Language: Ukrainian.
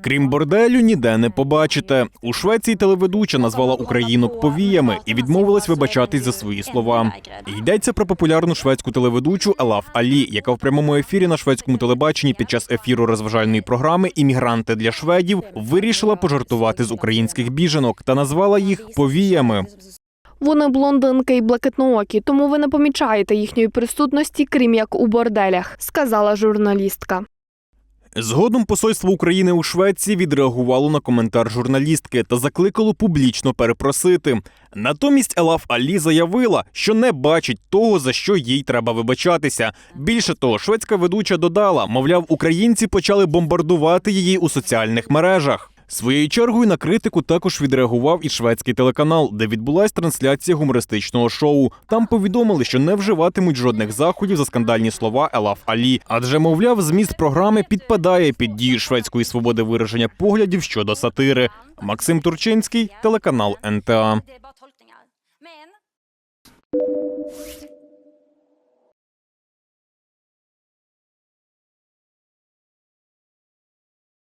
Крім борделю, ніде не побачите. У Швеції телеведуча назвала українок повіями і відмовилась вибачатись за свої слова. Йдеться про популярну шведську телеведучу Елаф Алі, яка в прямому ефірі на шведському телебаченні під час ефіру розважальної програми Іммігранти для шведів вирішила пожартувати з українських біженок та назвала їх повіями. Вони блондинки і блакитноокі, тому ви не помічаєте їхньої присутності, крім як у борделях, сказала журналістка. Згодом посольство України у Швеції відреагувало на коментар журналістки та закликало публічно перепросити. Натомість Елаф Алі заявила, що не бачить того, за що їй треба вибачатися. Більше того, шведська ведуча додала, мовляв, українці почали бомбардувати її у соціальних мережах. Своєю чергою на критику також відреагував і шведський телеканал, де відбулась трансляція гумористичного шоу. Там повідомили, що не вживатимуть жодних заходів за скандальні слова Елаф Алі, адже мовляв, зміст програми підпадає під дію шведської свободи вираження поглядів щодо сатири. Максим Турчинський, телеканал НТА.